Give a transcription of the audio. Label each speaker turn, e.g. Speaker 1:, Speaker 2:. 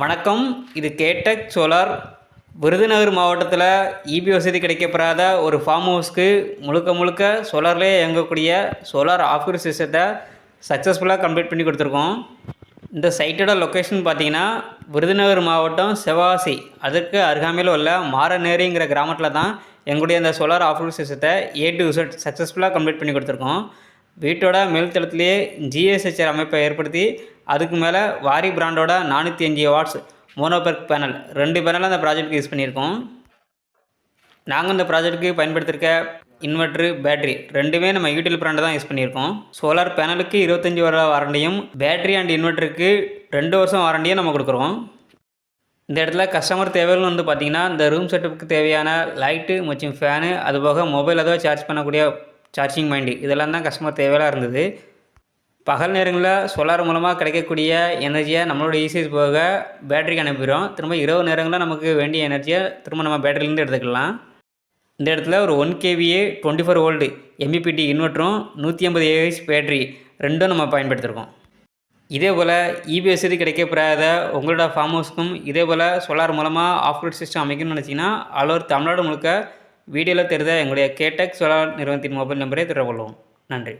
Speaker 1: வணக்கம். இது கேட்டக் சோலார். விருதுநகர் மாவட்டத்தில் இபி வசதி கிடைக்கப்படாத ஒரு ஃபார்ம் ஹவுஸ்க்கு முழுக்க முழுக்க சோலார்லேயே இயங்கக்கூடிய சோலார் ஆஃபீஸ் சிஸ்டத்தை சக்ஸஸ்ஃபுல்லாக கம்ப்ளீட் பண்ணி கொடுத்துருக்கோம். இந்த சைட்டோட லொக்கேஷன் பார்த்தீங்கன்னா விருதுநகர் மாவட்டம் செவாசி. அதற்கு அருகாமையில் உள்ள மாரநேரிங்கிற கிராமத்தில் தான் எங்களுடைய அந்த சோலார் ஆஃபீஸ் சிஸ்டத்தை ஏ டு சக்ஸஸ்ஃபுல்லாக கம்ப்ளீட் பண்ணி கொடுத்துருக்கோம். வீட்டோட மேல்தளத்திலேயே ஜிஎஸ்ஹெச்ஆர் அமைப்பை ஏற்படுத்தி அதுக்கு மேலே வாரி பிராண்டோட நானூற்றி அஞ்சு வாட்ஸ் மோனோபெர்க் பேனல் ரெண்டு பேனலாக அந்த ப்ராஜெக்ட்டுக்கு யூஸ் பண்ணியிருக்கோம். நாங்கள் இந்த ப்ராஜெக்ட்டுக்கு பயன்படுத்தியிருக்க இன்வெர்ட்ரு பேட்ரி ரெண்டுமே நம்ம யூட்டில் பிராண்டை தான் யூஸ் பண்ணியிருக்கோம். சோலார் பேனலுக்கு இருபத்தஞ்சி வருட வாரண்டியும் பேட்ரி அண்ட் இன்வெர்ட்டருக்கு ரெண்டு வருஷம் வாரண்டியும் நம்ம கொடுக்குறோம். இந்த இடத்துல கஸ்டமர் தேவைகள் வந்து பார்த்திங்கன்னா இந்த ரூம் செட்டப்புக்கு தேவையான லைட்டு மற்றும் ஃபேனு அதுபோக மொபைல் ஏதோ சார்ஜ் பண்ணக்கூடிய சார்ஜிங் மைண்டு இதெல்லாம் தான் கஸ்டமர் தேவையாக இருந்தது. பகல் நேரங்களில் சோலார் மூலமாக கிடைக்கக்கூடிய எனர்ஜியை நம்மளோட யூசேஜ் போக பேட்டரிக்கு அனுப்பிடுறோம். திரும்ப இரவு நேரங்களில் நமக்கு வேண்டிய எனர்ஜியை திரும்ப நம்ம பேட்டரியிலேருந்து எடுத்துக்கலாம். இந்த இடத்துல ஒரு one KVA twenty four volt MPPT இன்வெர்ட்டரும் நூற்றி ஐம்பது ஏஹெச் பேட்டரி ரெண்டும் நம்ம பயன்படுத்தியிருக்கோம் இதே போல் இபி வசதி உங்களோட ஃபார்ம் ஹவுஸ்க்கும் இதே போல் சோலார் மூலமாக ஆஃப் ரோட் சிஸ்டம் அமைக்கணும்னு நினச்சிங்கன்னா ஆல் ஓவர் தமிழ்நாடு முழுக்க வீடியோவில் தெரிந்த எங்களுடைய கேடெக் சோலார் நிறுவனத்தின் மொபைல் நம்பரை தொடர்பு கொள்வோம். நன்றி.